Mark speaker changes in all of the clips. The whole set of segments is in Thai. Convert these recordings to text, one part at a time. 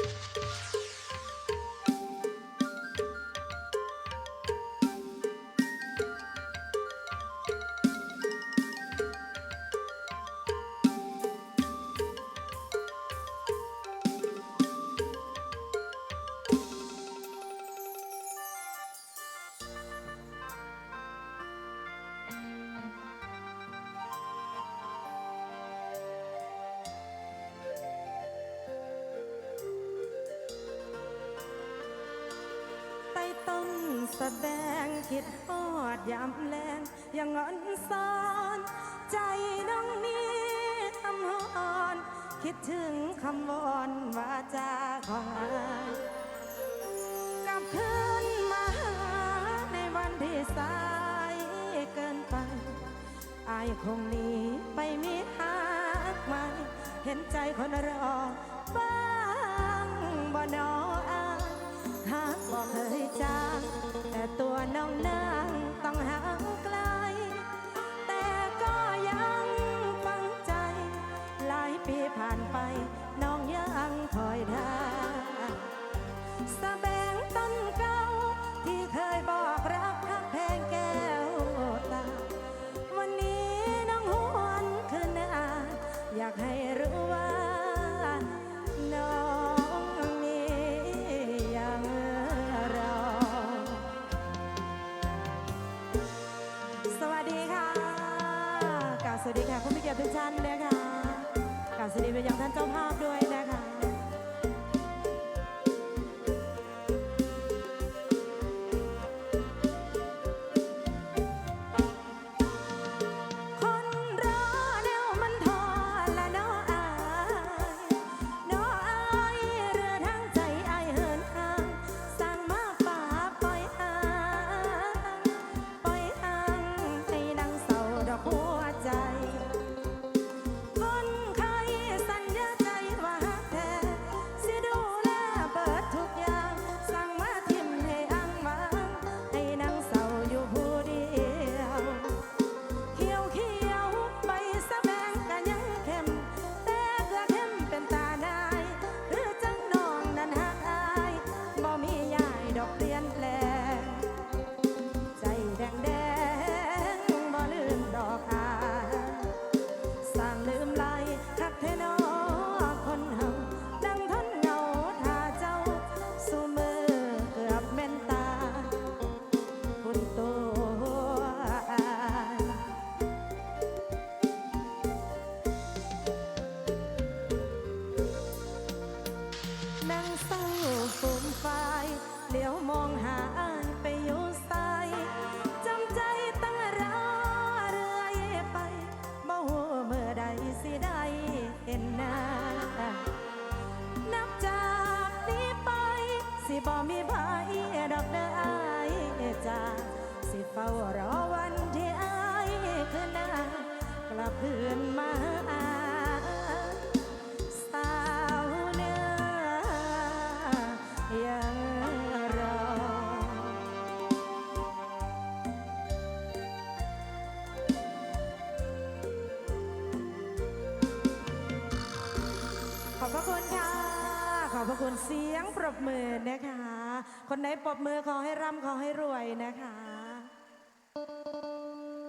Speaker 1: you สแสดงคิดฮอดยำมแลงยังอ่อนซอนใจน้องนี้ทำหอน คิดถึงคำวอนวาจาของอายกลับคืนมาหาในวันที่สายเกินไปอายคงหนีไปมีทางใหม่เห็นใจคนรอบ้างบ่นออายหากบอกเคยจาง ตัวน้องนางต้องหา เสียงปรบมือนะคะ คนไหนปรบมือขอให้ร่ำขอให้รวยนะคะ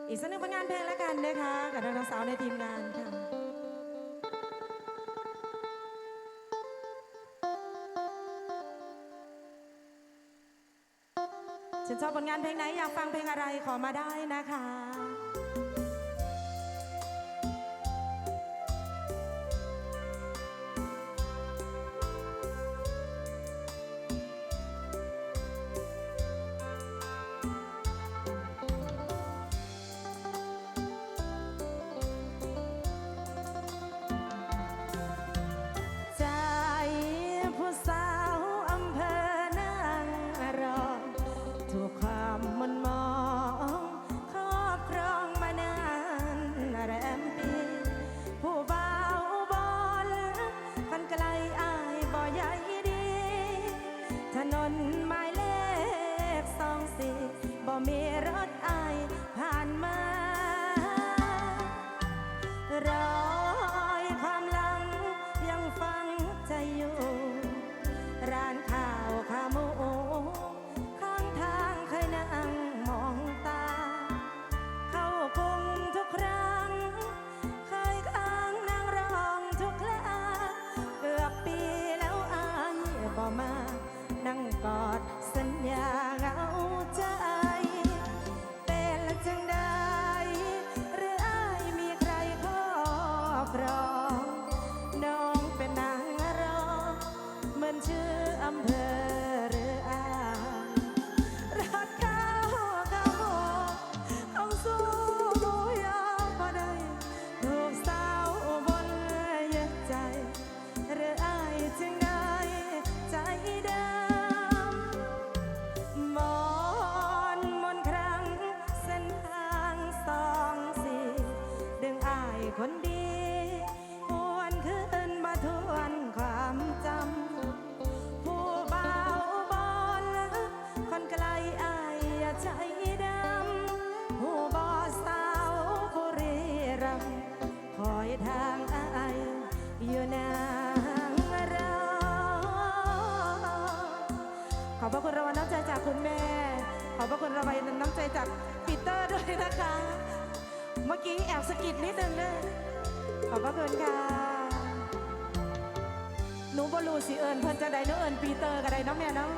Speaker 1: อีกสักหนึ่งผลงานเพลงแล้วกันนะคะ กับนังสาวในทีมงานค่ะฉันชอบผลงานเพลงไหนอยากฟังเพลงอะไรขอมาได้นะคะ นหมายเลขสองสี่บ่มีรถไอผ่านมา มื่อกี้แอบสะกิดนิดนึงเลยขอบพระคุณค่ะ หนูบอลูสิเอิญเพิ่นจะได้หนูเอิญปีเตอร์ก็ได้เน้องแม่เนาะ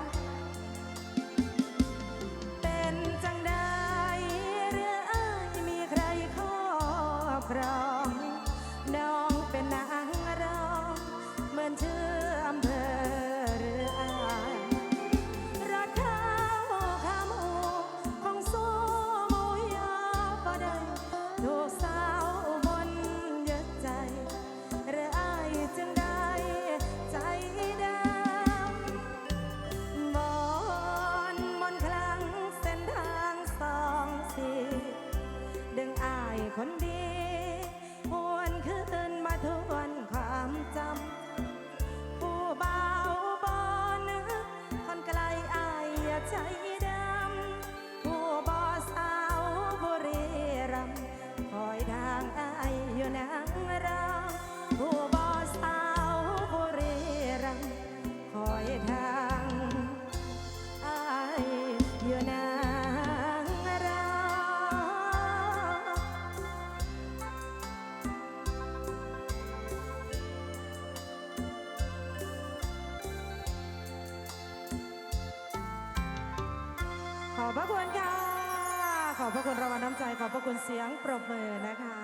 Speaker 1: คุณเสียงปรบมือนะคะ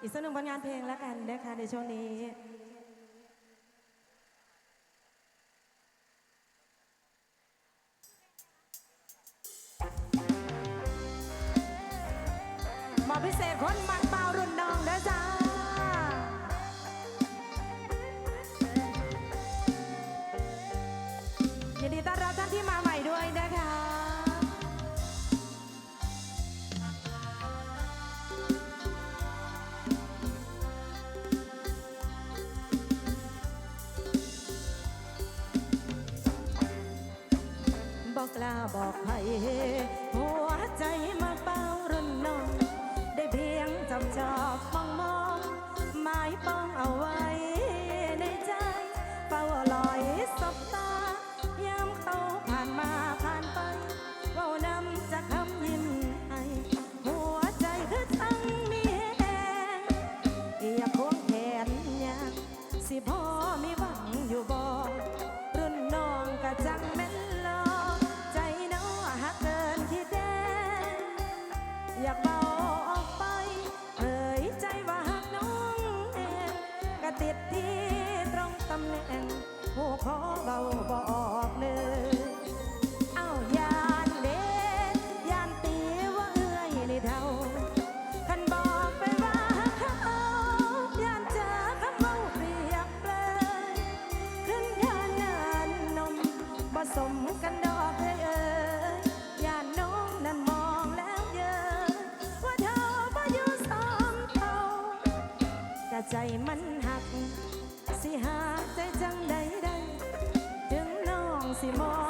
Speaker 1: อีกสักหนึ่งผลงานเพลงแล้วกันนะคะในช่วงนี้มอพิเศษคนมักเบารุ่นน้องนะจ้ายินดีต้อนรับท่านที่มา บอกกล้าบอกใครหัวใจมาเป้ารุ่นน้อง ได้เพียงจำจอบมองมองหมายปองเอาไว้ในใจเฝ้าลอยสบตายามเขาผ่านมาผ่านไปเว่านำจะคำยิ้มให้หัวใจคือทั้งมีแหงอยากควงแขนอยากสิพ่อมี แหน่งหูขอเบาบอกเลยเอ้ายานเด้ยานตีว่าเอื้อยในี่เท่าคันบอกไปว่าเขาย่านเจอคำเมาเปรียบเลยขึ้นย่านนานนมบ่สมกันดอกเลยเอ่ยย่านน้องนั้นมองแล้วเยอะว่าเธอบ่อยู่สองเท่ากะใจมันหักสิหา จังใดใดถึงน้องสิมอง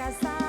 Speaker 1: า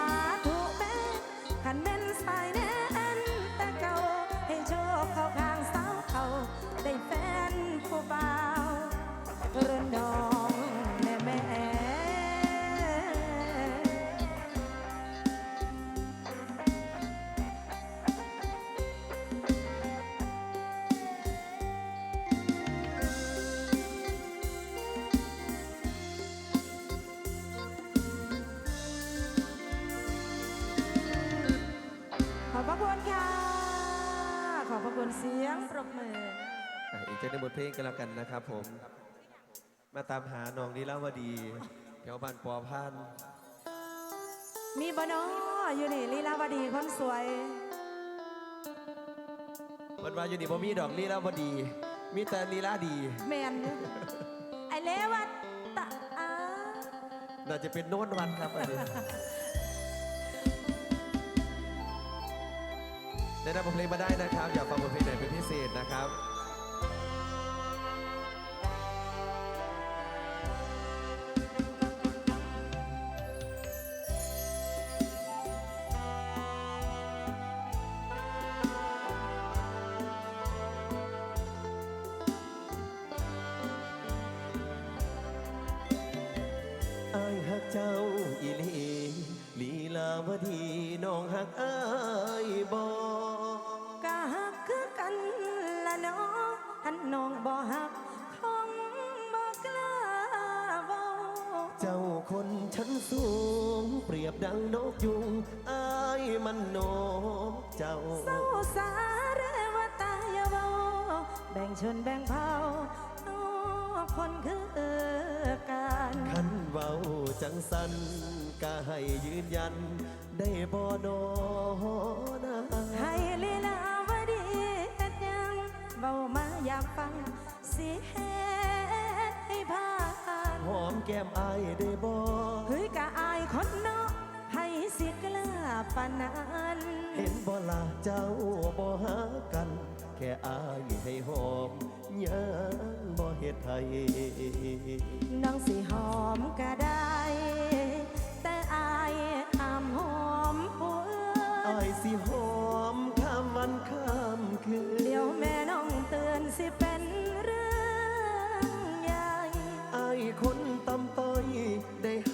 Speaker 1: คุณเสียงปรบมือ
Speaker 2: อะอีกเจ้าหนึ่งบทเพลงกันแล้วกันนะครับผม มาตามหาน้องนิลาวดีแถวบ้านปอพาน
Speaker 1: มีบเนออยู่นี่ลีลาวดีคนสวย
Speaker 2: เพิ่นว่าอยู่นี่บ่มีดอกลีลาวดี มีแต่ลีลาดี
Speaker 1: แมนอยู่ไอเลวัตตะอา
Speaker 2: น่าจะเป็นโน้นวันครับอันนี้ แนะนำบทเพลงมาได้นะครับ อยากฟังบทเพลงไหนเป็นพิเศษนะครับ
Speaker 1: คน
Speaker 2: ชั้นสูง เปรียบดังนกยุงอายมันนกเจ้า
Speaker 1: เศร้าสาเรวตาอย่าเว้าแบ่งชนแบ่งเผ่าน้อคนคือกัน
Speaker 2: ขันเว้าจังสันก็ให้ยืนยัน ได้บ่นอนะ
Speaker 1: ให้ลีลาวดีเฮ็ดหยังเว้ามาอยากฟังสิเฮ็
Speaker 2: แก้มอายได้บ่
Speaker 1: เฮ้ยกะอายคนเนาะให้สิกล้าปานนั้น
Speaker 2: เห็นบ่ล่ะเจ้าบ่หากัน แค่อายให้หอมยังบ่เฮ็ดให้
Speaker 1: น้องสิหอมก็ได้ แต่อายห้ามหอมผู้อื่
Speaker 2: อานยสิหอมข้ามวันข้ามคืน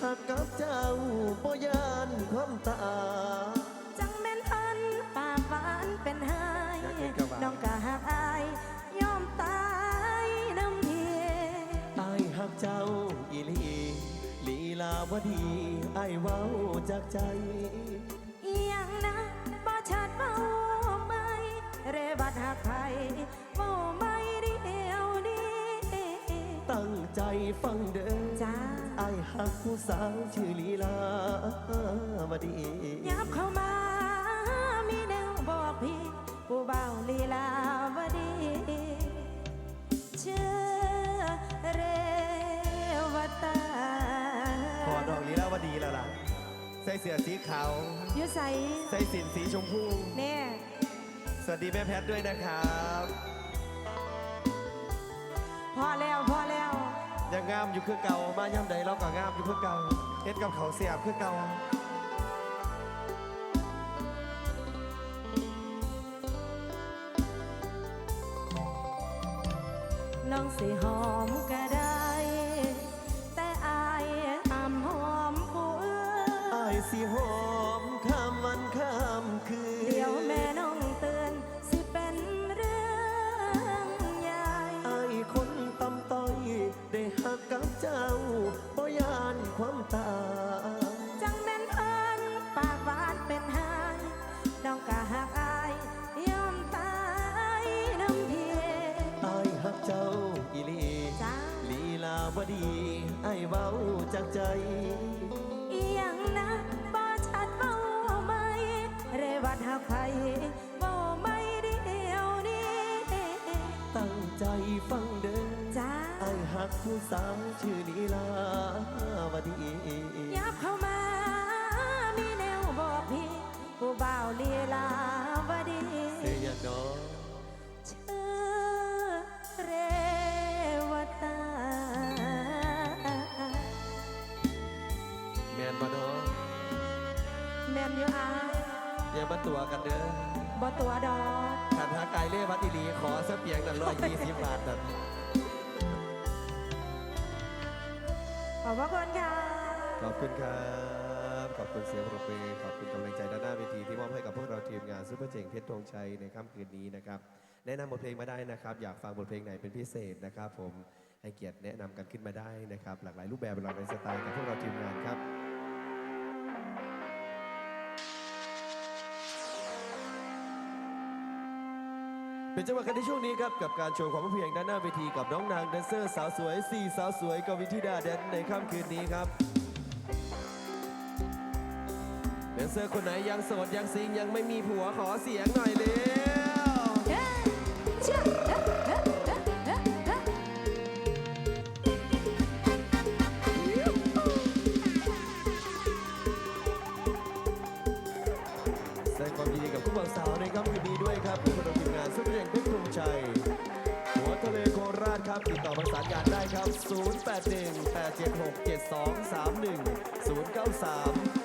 Speaker 1: หั
Speaker 2: กกับเจ้าบ่ยานความตา
Speaker 1: จังแม่นพันปากหวานเป็นไห้
Speaker 2: อยากเห็นกะว่า
Speaker 1: น้องกะหักอายยอมตายน้ำเพีย
Speaker 2: อายหักเจ้าอีหลีลีลาวดีอายเว้าจากใจ
Speaker 1: อีหยังนะบ่ชัดเว้าไหมเรวัดหักไผเว้าไม่เดียวนี้
Speaker 2: ตั้งใจฟังเด้อ
Speaker 1: จ้า
Speaker 2: อายหัก ผู้สาวชื่อลีลาวดี
Speaker 1: ยับเข้ามา มีแนวบอกพี่ ผู้เบาลีลาวดี เชื่อเรวตา
Speaker 2: พอดอกลีลาวดีแล้วล่ะ ใส่เสื้อสีขาว
Speaker 1: อยู่ใส่
Speaker 2: ใส่สินสีชมพู
Speaker 1: แน่
Speaker 2: สวัสดีแม่แพทย์ด้วยนะครับ
Speaker 1: พอแล้ว พอแล้ว
Speaker 2: ยังงามอยู่คือเก่า มาย่ำใดเราก็งามอยู่คือเก่าเฮ็ดกับเขาวเสียบคือเก่า
Speaker 1: น้องสิหอมก็ได้ แต่อายห้ามหอมผู้อื่
Speaker 2: อานยสิหอม ฟังเด้อ
Speaker 1: จ้า
Speaker 2: ไอ้หักผู้สาวชื่อนีลาวดี
Speaker 1: ยับเข้ามา มีแนวบอกพี่ผู้บ่าวลีลาวดี
Speaker 2: เสียดอก
Speaker 1: ชื่อเรวตา แมนบ่ดอกแม่
Speaker 2: นอยู่อาอย่าบัตัวกันเด้อ
Speaker 1: บ่ตัวดอก
Speaker 2: ขันหาไกลเล่วัดอีหลีขอสเปียงนั่นร้อยยี่สิบบาทนั่น
Speaker 1: ขอบพระคุณค่ะ
Speaker 2: ขอบคุณครับ ขอบคุณเสียงปรบมือขอบคุณกำลังใจด้านหน้าเวทีที่มอบให้กับพวกเราทีมงานซูเปอร์เจ๋งเพชรธงชัยในค่ำคืนนี้นะครับ แนะนำบทเพลงมาได้นะครับ อยากฟังบทเพลงไหนเป็นพิเศษนะครับ ผมให้เกียรติแนะนำกันขึ้นมาได้นะครับ หลากหลายรูปแบบหลากหลายสไตล์กับพวกเราทีมงานครับ เป็นจังหวะกันในช่วงนี้ครับกับการโชว์ความเพียงด้านหน้าเวทีกับน้องนางแดนเซอร์สาวสวยสี่สาวสวยกวินธิดาแดนในค่ำคืนนี้ครับแดนเซอร์คนไหนยังโสดยังซิงยังไม่มีผัวขอเสียงหน่อยเลย ต่อประสานงานได้ครับ 081 876 7231 093